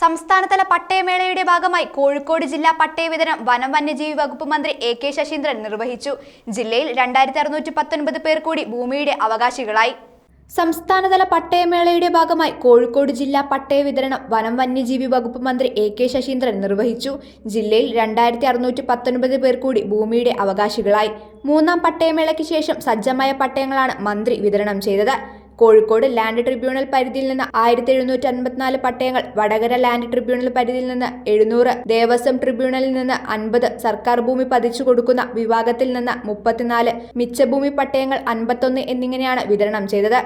സംസ്ഥാനതല പട്ടയമേളയുടെ ഭാഗമായി കോഴിക്കോട് ജില്ലാ പട്ടയ വിതരണം വനം വന്യജീവി വകുപ്പ് മന്ത്രി എ കെ ശശീന്ദ്രൻ നിർവഹിച്ചു. ജില്ലയിൽ രണ്ടായിരത്തി അറുന്നൂറ്റി പത്തൊൻപത് പേർ കൂടി ഭൂമിയുടെ അവകാശികളായി. സംസ്ഥാനതല പട്ടയമേളയുടെ ഭാഗമായി കോഴിക്കോട് ജില്ലാ പട്ടയ വിതരണം വനം വന്യജീവി വകുപ്പ് മന്ത്രി എ കെ ശശീന്ദ്രൻ നിർവഹിച്ചു. ജില്ലയിൽ രണ്ടായിരത്തി അറുന്നൂറ്റി പത്തൊൻപത് പേർ കൂടി ഭൂമിയുടെ അവകാശികളായി. മൂന്നാം പട്ടയമേളയ്ക്ക് ശേഷം സജ്ജമായ പട്ടയങ്ങളാണ് മന്ത്രി വിതരണം ചെയ്തത്. കോഴിക്കോട് ലാൻഡ് ട്രിബ്യൂണൽ പരിധിയിൽ നിന്ന് ആയിരത്തി എഴുന്നൂറ്റി അൻപത്തിനാല് പട്ടയങ്ങൾ വടകര ലാൻഡ് ട്രിബ്യൂണൽ പരിധിയിൽ നിന്ന് എഴുന്നൂറ് ദേവസ്വം ട്രിബ്യൂണലിൽ നിന്ന് അൻപത് സർക്കാർ ഭൂമി പതിച്ചു കൊടുക്കുന്ന വിഭാഗത്തിൽ നിന്ന് മുപ്പത്തിനാല് മിച്ചഭൂമി പട്ടയങ്ങൾ അൻപത്തൊന്ന് എന്നിങ്ങനെയാണ് വിതരണം ചെയ്തത്.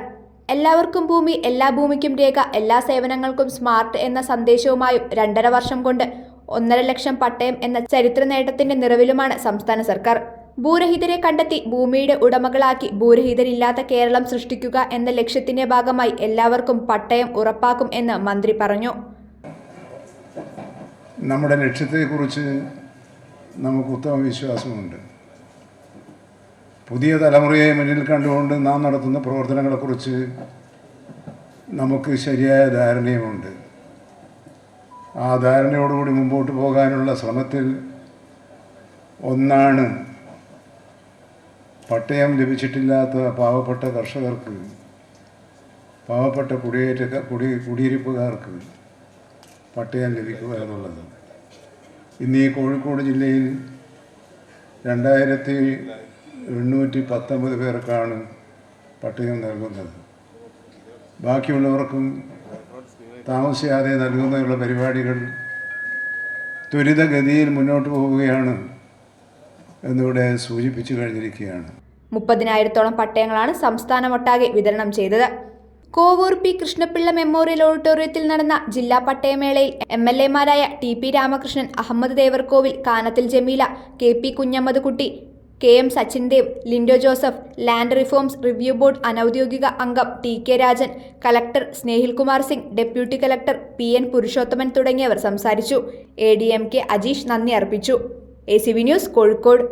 എല്ലാവർക്കും ഭൂമി എല്ലാ ഭൂമിക്കും രേഖ എല്ലാ സേവനങ്ങൾക്കും സ്മാർട്ട് എന്ന സന്ദേശവുമായും രണ്ടര വർഷം കൊണ്ട് ഒന്നര ലക്ഷം പട്ടയം എന്ന ചരിത്ര നേട്ടത്തിന്റെ നിറവിലുമാണ് സംസ്ഥാന സർക്കാർ. ഭൂരഹിതരെ കണ്ടെത്തി ഭൂമിയുടെ ഉടമകളാക്കി ഭൂരഹിതരില്ലാത്ത കേരളം സൃഷ്ടിക്കുക എന്ന ലക്ഷ്യത്തിന്റെ ഭാഗമായി എല്ലാവർക്കും പട്ടയം ഉറപ്പാക്കും എന്ന് മന്ത്രി പറഞ്ഞു. നമ്മുടെ ലക്ഷ്യത്തെക്കുറിച്ച് നമുക്ക് ഉത്തമ വിശ്വാസമുണ്ട്. പുതിയ തലമുറയെ മുന്നിൽ കണ്ടുകൊണ്ട് നാം നടത്തുന്ന പ്രവർത്തനങ്ങളെക്കുറിച്ച് നമുക്ക് ശരിയായ ധാരണയുമുണ്ട്. ആ ധാരണയോടുകൂടി മുമ്പോട്ട് പോകാനുള്ള ശ്രമത്തിൽ ഒന്നാണ് പട്ടയം ലഭിച്ചിട്ടില്ലാത്ത പാവപ്പെട്ട കർഷകർക്ക് പാവപ്പെട്ട കുടിയേറ്റ കുടി കുടിയിരിപ്പുകാർക്ക് പട്ടയം ലഭിക്കുക എന്നുള്ളത്. ഇന്ന് ഈ കോഴിക്കോട് ജില്ലയിൽ രണ്ടായിരത്തി എണ്ണൂറ്റി പത്തൊമ്പത് പേർക്കാണ് പട്ടയം നൽകുന്നത്. ബാക്കിയുള്ളവർക്കും താമസിയാതെ നൽകുന്നതിനുള്ള പരിപാടികൾ ത്വരിതഗതിയിൽ മുന്നോട്ട് പോവുകയാണ് എന്നിവിടെ സൂചിപ്പിച്ചു കഴിഞ്ഞിരിക്കുകയാണ്. മുപ്പതിനായിരത്തോളം പട്ടയങ്ങളാണ് സംസ്ഥാനമൊട്ടാകെ വിതരണം ചെയ്തത്. കോവൂർ പി കൃഷ്ണപിള്ള മെമ്മോറിയൽ ഓഡിറ്റോറിയത്തിൽ നടന്ന ജില്ലാ പട്ടയമേളയിൽ M L എമാരായ T P Ramakrishnan Ahammed Devarkovil Kanathil Jameela K P Kunhammed Kutty K M Sachin Dev Lindo Joseph land reforms review board അനൌദ്യോഗിക അംഗം T K Rajan collector Snehil Kumar Singh deputy collector P N Purushothaman തുടങ്ങിയവർ സംസാരിച്ചു. A D M K Ajeesh നന്ദി അർപ്പിച്ചു. A C V news Kozhikode